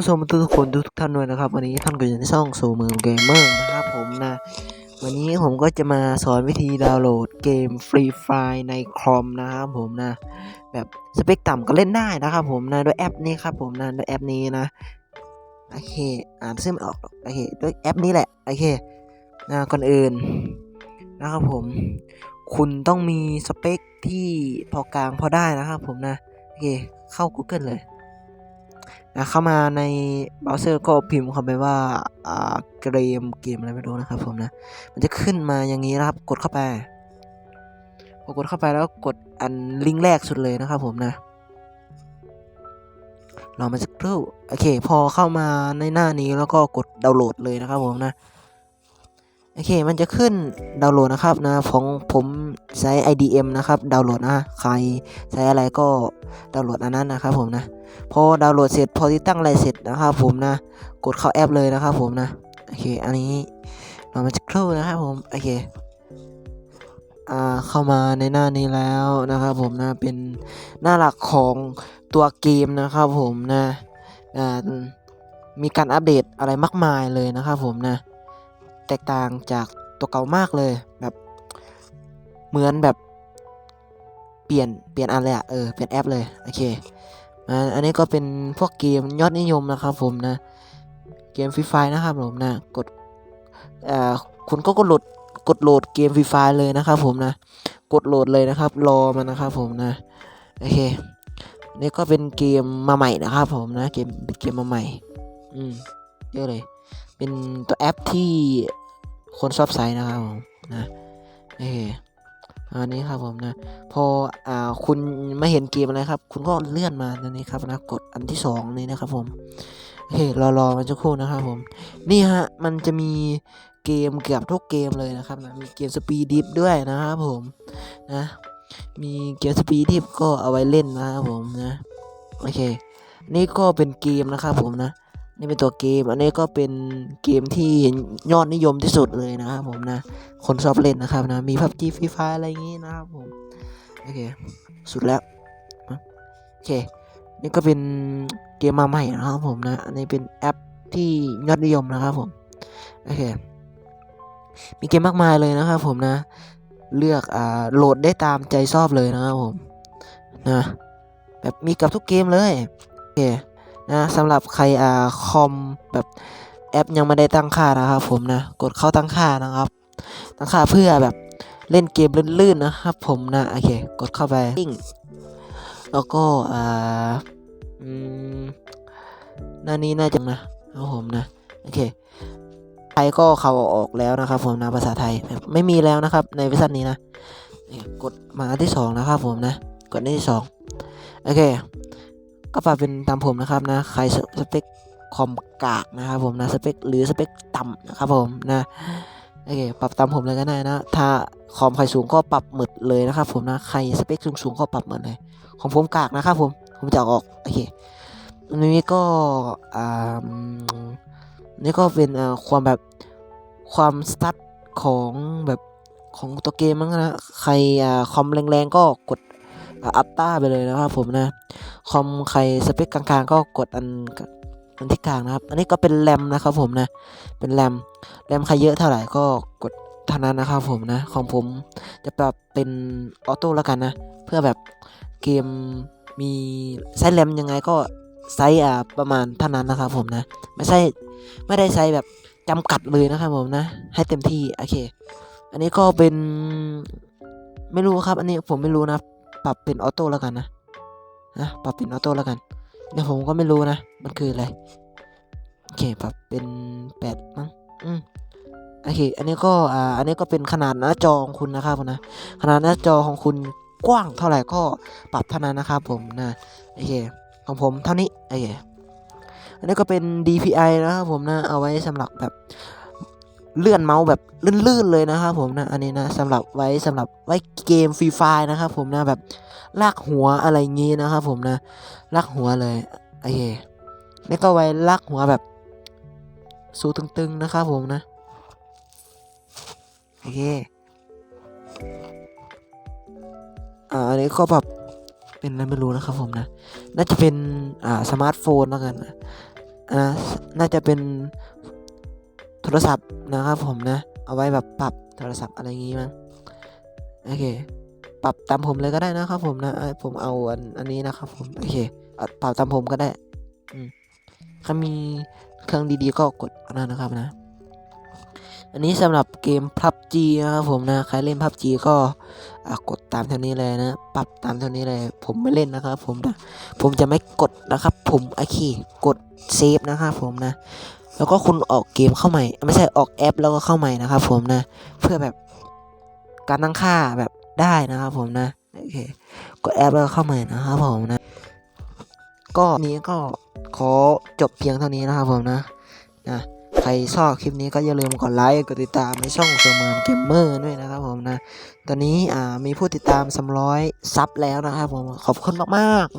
ผู้ชมทุกคนทุกท่านด้วยนะครับ วันนี้ท่านก็อยู่ในช่องสู่มือเกมเมอร์นะครับผมนะ วันนี้ผมก็จะมาสอนวิธีดาวน์โหลดเกมฟรีไฟในคอมนะครับผมนะ แบบสเปคต่ำก็เล่นได้นะครับผมนะด้วยแอปนี้ครับผมนะด้วยแอปนี้นะโอเคอ่านซึ่งไม่ออกโอเคด้วยแอปนี้แหละโอเคนะก่อนอื่นนะครับผม คุณต้องมีสเปคที่พอกลางพอได้นะครับผมนะโอเคเข้า Google เลย เข้ามาในเบราว์เซอร์ก็พิมพ์เข้าไปว่าอ่าเกมเกมอะไรไม่รู้นะครับผมนะ มันจะขึ้นมาอย่างนี้นะครับ กดเข้าไปพอกดเข้าไปแล้วกดอันลิงก์แรกสุดเลยนะครับผมนะรอมาสักครู่โอเค พอเข้ามาในหน้านี้แล้วก็กดดาวน์โหลดเลยนะครับผมนะ โอเค มันจะขึ้นดาวน์โหลดนะครับนะของผมใช้ IDM นะครับดาวน์โหลดนะใครใช้อะไรก็ดาวน์โหลดอันนั้นนะครับผมนะพอดาวน์โหลดเสร็จพอที่ตั้งอะไรเสร็จนะครับผมนะกดเข้าแอปเลยนะครับผมนะโอเคอันนี้เรามาจะครู่นะครับผมโอเคอ่าเข้ามาในหน้านี้แล้วนะครับผมนะเป็นหน้าหลักของตัวเกมนะครับผมนะอ่ามีการอัปเดตอะไรมากมายเลยนะครับผมนะ แตกต่างจากตัวเก่ามากเลยแบบเหมือนแบบเปลี่ยนเปลี่ยนอันเลยอะเออเปลี่ยนแอปเลยโอเคอันนี้ก็เป็นพวกเกมยอดนิยมนะครับผมนะเกมฟรีไฟนะครับผมนะกดอ่าคุณก็กดโหลดกดโหลดเกมฟรีไฟเลยนะครับผมนะกดโหลดเลยนะครับ รอมันนะครับผมนะโอเคนี่ก็เป็นเกมมาใหม่นะครับผมนะเกมเป็นเกมมาใหม่อืมเยอะเลย เป็นตัวแอปที่คนชอบใช้นะครับผมนะโอเคอันนี้ครับผมนะ พออ่าคุณไม่เห็นเกมอะไรครับ คุณก็เลื่อนมาตรงนี้ครับนะกดอันที่สองนี่นะครับผมโอเครอรอมันจะครู่นะครับผม นี่ฮะมันจะมีเกมเกือบทุกเกมเลยนะครับนะมีเกมสปีดดิฟด้วยนะครับผมนะมีเกมสปีดิฟก็เอาไว้เล่นนะครับผมนะโอเค นี่ก็เป็นเกมนะครับผมนะ นี่เป็นตัวเกม อันนี้ก็เป็นเกมที่ยอดนิยมที่สุดเลยนะครับผมนะ คนชอบเล่นนะครับนะ มีพับจีฟรีไฟอะไรอย่างงี้นะครับผม โอเค สุดแล้ว โอเค นี่ก็เป็นเกมมาใหม่นะครับผมนะ อันนี้เป็นแอปที่ยอดนิยมนะครับผม โอเค มีเกมมากมายเลยนะครับผมนะ เลือกอ่าโหลดได้ตามใจชอบเลยนะครับผม นะ แบบมีกับทุกเกมเลย โอเค นะสำหรับใครอ่าคอมแบบแอปยังไม่ได้ตั้งค่านะครับ ผมนะกดเข้าตั้งค่านะครับ ตั้งค่าเพื่อแบบเล่นเกมลื่นๆนะครับ ผมนะโอเคกดเข้าไปปิ้งแล้วก็อ่าอืมหน้านี้น่าจะนะครับผมนะโอเคไทยก็เขาออกแล้วนะครับ ผมนะภาษาไทยแบบไม่มีแล้วนะครับ ในเวอร์ชันนี้นะกดมาอันที่สองนะครับ ผมนะกดอันที่สองโอเค ก็ปรับเป็นตามผมนะครับนะ ใครสสเปคคอมกากนะครับผมนะสเปคหรือสเปคต่ำนะครับผมนะโอเคปรับตามผมเลยก็ได้นะ ถ้าคอมใครสูงก็ปรับหมดเลยนะครับผมนะใครสเปคสูงสูงๆก็ปรับหมดเลย ของผมกากนะครับผมผมจะออกโอเคอันนี้ก็อ่านี่ก็เป็นอ่าความแบบความสตัดของแบบของตัวเกมมั้งนะ ใครอ่าคอมแรงๆก็กด อัปต้าไปเลยนะครับผมนะ คอมใครสเปคกลางๆ ก็กดอันอันที่กลางนะครับ อันนี้ก็เป็นแรมนะครับผมนะ เป็นแรม แรมใครเยอะเท่าไหร่ก็กดเท่านั้นนะครับผมนะ ของผมจะปรับเป็นออโต้แล้วกันนะ เพื่อแบบเกมมีไซส์แรมยังไงก็ไซส์อ่าประมาณเท่านั้นนะครับผมนะ ไม่ใช่ไม่ได้ไซส์แบบจำกัดเลยนะครับผมนะ ให้เต็มที่ โอเค อันนี้ก็เป็นไม่รู้ครับ อันนี้ผมไม่รู้นะ ปรับเป็นออโต้แล้วกันนะนะปรับเป็นออโต้แล้วกันเดี๋ยผมก็ไม่รู้นะ มันคืออะไร โอเคปรับเป็นแปดมั้งอืมโอเค อันนี้ก็อ่าอันนี้ก็เป็นขนาดหน้าจอของคุณนะครับนะขนาดหน้าจอของคุณกว้างเท่าไหร่ก็ปรับเท่านั้นนะครับผมนะโอเคของผมเท่านี้โอเคอันนี้ก็เป็น DPI นะครับผมนะเอาไว้สำหรับแบบ เลื่อนเมาส์แบบลื่นๆเลยนะครับผมนะอันนี้นะสำหรับไว้สำหรับไว้เกมฟรีไฟนะครับผมนะแบบลากหัวอะไรงี้นะครับผมนะลากหัวเลยโอเคนี่ก็ไว้ลากหัวแบบสูตึงๆนะครับผมนะโอเคอ่าอันนี้ก็แบบเป็นอะไรไม่รู้นะครับผมนะ น่าจะเป็นอ่าสมาร์ทโฟนแล้วกันนะน่าจะเป็น ทรศัพท์นะครับผมนะ เอาไว้แบบปรับโทรศัพท์อะไรอย่างงี้มั้งโอเค ปรับตามผมเลยก็ได้นะครับผมนะผมเอาอันอันนี้นะครับผมโอเคเปรับตามผมก็ได้อืมถ้ามีเครื่องดีๆก็กดอันนั้นนะครับนะ อันนี้สำหรับเกม PUBG นะครับผมนะใครเล่น PUBG ก็กดตามเท่านี้เลยนะ ปรับตามเท่านี้เลย ผมไม่เล่นนะครับ ผมนะผมจะไม่กดนะครับ ผมโอเคกดเซฟนะครับผมนะ แล้วก็คุณออกเกมเข้าใหม่ ไม่ใช่ออกแอปแล้วก็เข้าใหม่นะครับผมนะ เพื่อแบบการตั้งค่าแบบได้นะครับผมนะโอเคกดแอปแล้วก็เข้าใหม่นะครับผมนะ ก็นี้ก็ขอจบเพียงเท่านี้นะครับผมนะนะใครชอบคลิปนี้ก็อย่าลืมกดไลค์กดติดตามในช่องเซอร์มอร์เกมเมอร์ด้วยนะครับผมนะ ตอนนี้อ่ามีผู้ติดตาม300ซับแล้วนะครับผมขอบคุณมากๆ